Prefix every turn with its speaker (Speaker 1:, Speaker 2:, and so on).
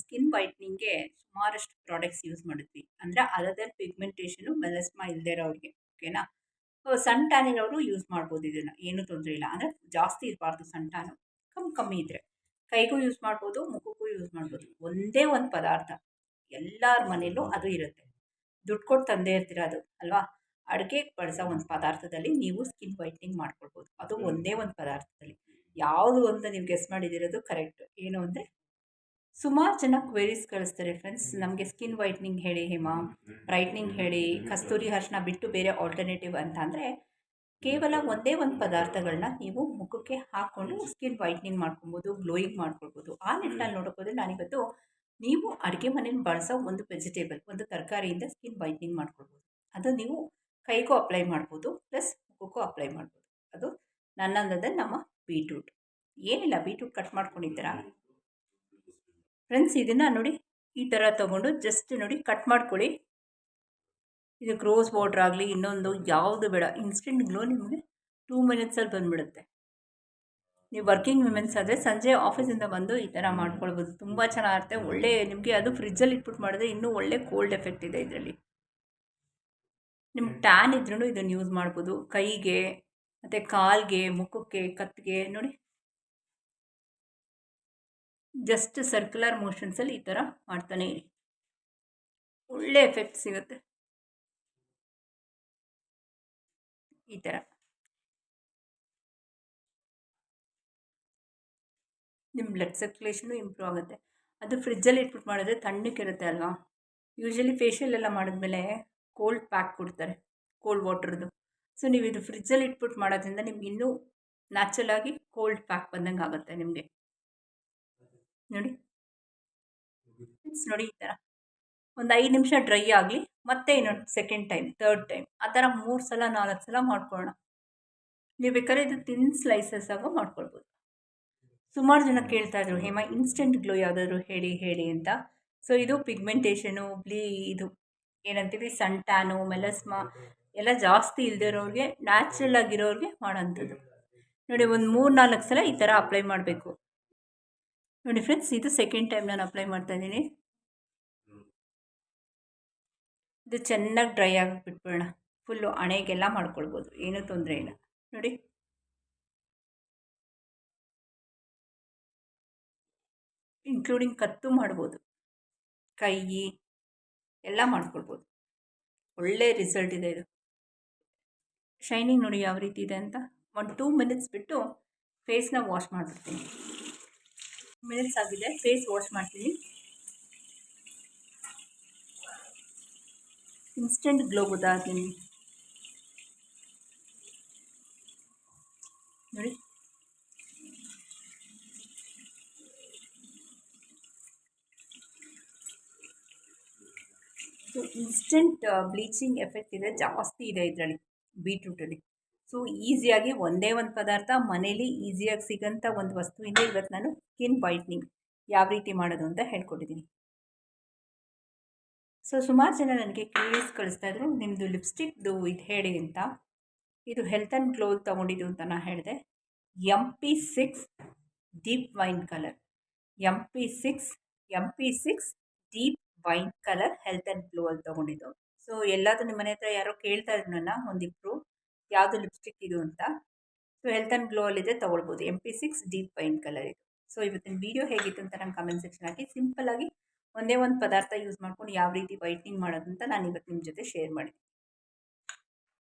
Speaker 1: Skin ವೈಟ್ನಿಂಗ್ಗೆ ಸುಮಾರಷ್ಟು products use ಮಾಡಿದ್ವಿ. ಅಂದರೆ ಅದರ್ ಪಿಗ್ಮೆಂಟೇಷನು ಮೆಲಸ್ಮಾ ಇಲ್ಲದೆ ಇರೋರಿಗೆ ಓಕೆನಾ ಸೊ ಸನ್ ಟ್ಯಾನ್ ಇರೋರು ಯೂಸ್ ಮಾಡ್ಬೋದು ಇದನ್ನು ಏನೂ ತೊಂದರೆ ಇಲ್ಲ. ಅಂದರೆ ಜಾಸ್ತಿ ಇರಬಾರ್ದು ಸನ್ ಟ್ಯಾನು ಕಮ್ಮಿ ಕಮ್ಮಿ ಇದ್ದರೆ ಕೈಗೂ ಯೂಸ್ ಮಾಡ್ಬೋದು ಮುಖಕ್ಕೂ ಯೂಸ್ ಮಾಡ್ಬೋದು. ಒಂದೇ ಒಂದು ಪದಾರ್ಥ ಎಲ್ಲರ ಮನೇಲೂ ಅದು ಇರುತ್ತೆ. ದುಡ್ಡು ಕೊಟ್ಟು ತಂದೇ ಇರ್ತೀರ ಅದು ಅಲ್ವಾ? ಅಡುಗೆಗೆ ಬಳಸೋ ಒಂದು ಪದಾರ್ಥದಲ್ಲಿ ನೀವು ಸ್ಕಿನ್ ವೈಟ್ನಿಂಗ್ ಮಾಡ್ಕೊಳ್ಬೋದು. ಅದು ಒಂದೇ ಒಂದು ಪದಾರ್ಥದಲ್ಲಿ. ಯಾವುದು ಅಂತ ನೀವು ಗೆಸ್ ಮಾಡಿದಿರೋದು ಕರೆಕ್ಟ್ ಏನು ಅಂದರೆ ಸುಮಾರು ಜನ ಕ್ವೆರೀಸ್ ಕಳಿಸ್ತಾರೆ ಫ್ರೆಂಡ್ಸ್ ನಮಗೆ ಸ್ಕಿನ್ ವೈಟ್ನಿಂಗ್ ಹೇಳಿ ಹೇಮ. ಬ್ರೈಟ್ನಿಂಗ್ ಹೇಳಿ ಕಸ್ತೂರಿ ಅರ್ಶಿನ ಬಿಟ್ಟು ಬೇರೆ ಆಲ್ಟರ್ನೇಟಿವ್ ಅಂತ ಅಂದರೆ ಕೇವಲ ಒಂದೇ ಒಂದು ಪದಾರ್ಥಗಳನ್ನ ನೀವು ಮುಖಕ್ಕೆ ಹಾಕ್ಕೊಂಡು ಸ್ಕಿನ್ ವೈಟ್ನಿಂಗ್ ಮಾಡ್ಕೊಬೋದು ಗ್ಲೋಯಿಂಗ್ ಮಾಡ್ಕೊಳ್ಬೋದು ಆ ನಿಟ್ಟಿನಲ್ಲಿ ನೋಡೋಕ್ಕೋದ್ರೆ ನಾನಿವತ್ತು ನೀವು ಅಡುಗೆ ಮನೇಲಿ ಬಳಸೋ ಒಂದು ವೆಜಿಟೇಬಲ್ ಒಂದು ತರಕಾರಿಯಿಂದ ಸ್ಕಿನ್ ವೈಟ್ನಿಂಗ್ ಮಾಡ್ಕೊಳ್ಬೋದು. ಅದು ನೀವು ಕೈಗೂ ಅಪ್ಲೈ ಮಾಡ್ಬೋದು ಪ್ಲಸ್ ಮುಖಕ್ಕೂ ಅಪ್ಲೈ ಮಾಡ್ಬೋದು. ಅದು ನನ್ನಂದದ ನಮ್ಮ ಬೀಟ್ರೂಟ್ ಏನಿಲ್ಲ ಬೀಟ್ರೂಟ್ ಕಟ್ ಮಾಡ್ಕೊಂಡಿದ್ದೀರಾ? ಫ್ರೆಂಡ್ಸ್ ಇದನ್ನು ನೋಡಿ ಈ ಥರ ತೊಗೊಂಡು ಜಸ್ಟ್ ನೋಡಿ ಕಟ್ ಮಾಡ್ಕೊಳ್ಳಿ. ಇದಕ್ಕೆ ರೋಸ್ ವಾಟ್ರ್ ಆಗಲಿ ಇನ್ನೊಂದು ಯಾವುದು ಬೇಡ ಇನ್ಸ್ಟೆಂಟ್ ಗ್ಲೋ ನಿಮಗೆ ಟೂ ಮಿನಿಟ್ಸಲ್ಲಿ ಬಂದುಬಿಡುತ್ತೆ. ನೀವು ವರ್ಕಿಂಗ್ ವಿಮೆನ್ಸ್ ಆದರೆ ಸಂಜೆ ಆಫೀಸಿಂದ ಬಂದು ಈ ಥರ ಮಾಡ್ಕೊಳ್ಬೋದು. ತುಂಬ ಚೆನ್ನಾಗಿರುತ್ತೆ ಒಳ್ಳೆ ನಿಮಗೆ ಅದು ಫ್ರಿಜ್ಜಲ್ಲಿ ಇಟ್ಬಿಟ್ಟು ಮಾಡಿದ್ರೆ ಇನ್ನೂ ಒಳ್ಳೆ ಕೋಲ್ಡ್ ಎಫೆಕ್ಟ್ ಇದೆ ಇದರಲ್ಲಿ. ನಿಮ್ಗೆ ಟ್ಯಾನ್ ಇದ್ರೂ ಇದನ್ನು ಯೂಸ್ ಮಾಡ್ಬೋದು. ಕೈಗೆ ಮತ್ತು ಕಾಲಿಗೆ ಮುಖಕ್ಕೆ ಕತ್ತಿಗೆ ನೋಡಿ ಜಸ್ಟ್ ಸರ್ಕ್ಯುಲರ್ ಮೋಷನ್ಸಲ್ಲಿ ಈ ಥರ ಮಾಡ್ತಾನೆ ಇರಿ. ಒಳ್ಳೆ ಎಫೆಕ್ಟ್ ಸಿಗುತ್ತೆ. ಈ ಥರ ನಿಮ್ಮ ಬ್ಲಡ್ ಸರ್ಕ್ಯುಲೇಷನು ಇಂಪ್ರೂವ್ ಆಗುತ್ತೆ. ಅದು ಫ್ರಿಜ್ಜಲ್ಲಿ ಇಟ್ಬಿಟ್ಟು ಮಾಡಿದ್ರೆ ತಣ್ಣಕ್ಕಿರುತ್ತೆ ಅಲ್ವಾ? ಯೂಶ್ವಲಿ ಫೇಶಿಯಲ್ ಎಲ್ಲ ಮಾಡಿದ್ಮೇಲೆ ಕೋಲ್ಡ್ ಪ್ಯಾಕ್ ಕೊಡ್ತಾರೆ ಕೋಲ್ಡ್ ವಾಟ್ರದ್ದು ಸೊ ನೀವು ಇದು ಫ್ರಿಜ್ಜಲ್ಲಿ ಇಟ್ಬಿಟ್ಟು ಮಾಡೋದ್ರಿಂದ ನಿಮ್ಗೆ ಇನ್ನೂ ನ್ಯಾಚುರಲಾಗಿ ಕೋಲ್ಡ್ ಪ್ಯಾಕ್ ಬಂದಂಗೆ ಆಗುತ್ತೆ ನಿಮಗೆ. ನೋಡಿ. ನೋಡಿ. ಈ ಥರ ಒಂದು ಐದು ನಿಮಿಷ ಡ್ರೈ ಆಗಲಿ ಮತ್ತೆ ಇನ್ನೊಂದು ಸೆಕೆಂಡ್ ಟೈಮ್ ತರ್ಡ್ ಟೈಮ್ ಆ ಥರ ಮೂರು ಸಲ ನಾಲ್ಕು ಸಲ ಮಾಡ್ಕೊಳ್ಳೋಣ. ನೀವು ಬೇಕಾದ್ರೆ ಇದು ತಿನ್ ಸ್ಲೈಸಸ್ ಆಗೋ ಮಾಡ್ಕೊಳ್ಬೋದು. ಸುಮಾರು ಜನ ಕೇಳ್ತಾ ಇದ್ರು ಹೇಮ ಇನ್ಸ್ಟೆಂಟ್ ಗ್ಲೋ ಯಾವುದಾದ್ರು ಹೇಳಿ ಹೇಳಿ ಅಂತ. ಸೊ ಇದು ಪಿಗ್ಮೆಂಟೇಷನು ಬ್ಲೀ ಇದು ಏನಂತೀವಿ ಸನ್ ಟ್ಯಾನು ಮೆಲಸ್ಮಾ ಎಲ್ಲ ಜಾಸ್ತಿ ಇಲ್ಲದೆ ಇರೋರಿಗೆ ನ್ಯಾಚುರಲ್ ಆಗಿರೋರಿಗೆ ಮಾಡೋಂಥದ್ದು. ನೋಡಿ ಒಂದು ಮೂರು ನಾಲ್ಕು ಸಲ ಈ ಥರ ಅಪ್ಲೈ ಮಾಡಬೇಕು. ನೋಡಿ ಫ್ರೆಂಡ್ಸ್ ಇದು ಸೆಕೆಂಡ್ ಟೈಮ್ ನಾನು ಅಪ್ಲೈ ಮಾಡ್ತಾ ಇದ್ದೀನಿ. ಇದು ಚೆನ್ನಾಗಿ ಡ್ರೈ ಆಗಿ ಬಿಟ್ಬಿಡೋಣ ಫುಲ್ಲು ಹಣೆಗೆಲ್ಲ ಮಾಡ್ಕೊಳ್ಬೋದು, ಏನೂ ತೊಂದರೆ ಇಲ್ಲ. ನೋಡಿ. ಇನ್ಕ್ಲೂಡಿಂಗ್ ಕತ್ತು ಮಾಡ್ಬೋದು. ಕೈ, ಎಲ್ಲ ಮಾಡ್ಕೊಳ್ಬೋದು. ಒಳ್ಳೆ ರಿಸಲ್ಟ್ ಇದೆ ಇದು. ಶೈನಿಂಗ್ ನೋಡಿ ಯಾವ ರೀತಿ ಇದೆ ಅಂತ. ಒಂದು ಟೂ ಮಿನಿಟ್ಸ್ ಬಿಟ್ಟು ಫೇಸ್ನ ವಾಶ್ ಮಾಡಿಬಿಡ್ತೀನಿ. ಮಿನಿಟ್ಸ್ ಆಗಿದೆ ಫೇಸ್ ವಾಶ್ ಮಾಡ್ತೀನಿ ಇನ್ಸ್ಟೆಂಟ್ ಗ್ಲೋ ಗೊತ್ತಾಗ್ತೀನಿ ನೋಡಿ ಸೊ ಇನ್ಸ್ಟೆಂಟ್ ಬ್ಲೀಚಿಂಗ್ ಎಫೆಕ್ಟ್ ಇದೆ ಜಾಸ್ತಿ ಇದೆ ಇದರಲ್ಲಿ ಬೀಟ್ರೂಟಲ್ಲಿ ಸೊ ಈಸಿಯಾಗಿ ಒಂದೇ ಒಂದು ಪದಾರ್ಥ ಮನೇಲಿ ಈಸಿಯಾಗಿ ಸಿಗೋಂಥ ಒಂದು ವಸ್ತುವಿಂದ ಇವತ್ತು ನಾನು ಸ್ಕಿನ್ ವೈಟ್ನಿಂಗ್ ಯಾವ ರೀತಿ ಮಾಡೋದು ಅಂತ ಹೇಳ್ಕೊಟ್ಟಿದ್ದೀನಿ ಸೊ ಸುಮಾರು ಜನ ನನಗೆ ಕ್ಯೂರಿಯಸ್ ಕಳಿಸ್ತಾ ಇದ್ರು ನಿಮ್ಮದು ಲಿಪ್ಸ್ಟಿಕ್ದು ಇದು ಹೇಳಿ ಅಂತ. ಇದು ಹೆಲ್ತ್ ಆ್ಯಂಡ್ ಗ್ಲೋಲ್ ತೊಗೊಂಡಿದ್ದು ಅಂತ ನಾನು ಹೇಳಿದೆ. M P six deep wine colour M P six M P six deep wine colour health and glow ಅಲ್ಲಿ ತೊಗೊಂಡಿದ್ದು. ಸೊ ಎಲ್ಲಾದರೂ ನಿಮ್ಮ ಮನೆ ಹತ್ರ ಯಾರೋ ಕೇಳ್ತಾ ಇದ್ರು ನನ್ನ ಒಂದಿಬ್ಬರು ಯಾವುದು ಲಿಪ್ಸ್ಟಿಕ್ ಇದು ಅಂತ? ಸೊ ಹೆಲ್ತ್ ಆ್ಯಂಡ್ ಗ್ಲೋ ಅಲ್ಲಿದೆ, ತೊಗೊಳ್ಬೋದು. M P six deep wine colour ಇದು. ಸೊ ಇವತ್ತಿನ ವಿಡಿಯೋ ಹೇಗಿತ್ತು ಅಂತ ನಂಗೆ ಕಮೆಂಟ್ ಸೆಕ್ಷನ್ ಹಾಕಿ. ಆಗಿ ಒಂದೇ ಒಂದು ಪದಾರ್ಥ ಯೂಸ್ ಮಾಡ್ಕೊಂಡು ಯಾವ ರೀತಿ ವೈಟ್ನಿಂಗ್ ಮಾಡೋದು ಅಂತ ನಾನು ಇವತ್ತು ನಿಮ್ಮ ಜೊತೆ ಶೇರ್ ಮಾಡಿದ್ದೀನಿ.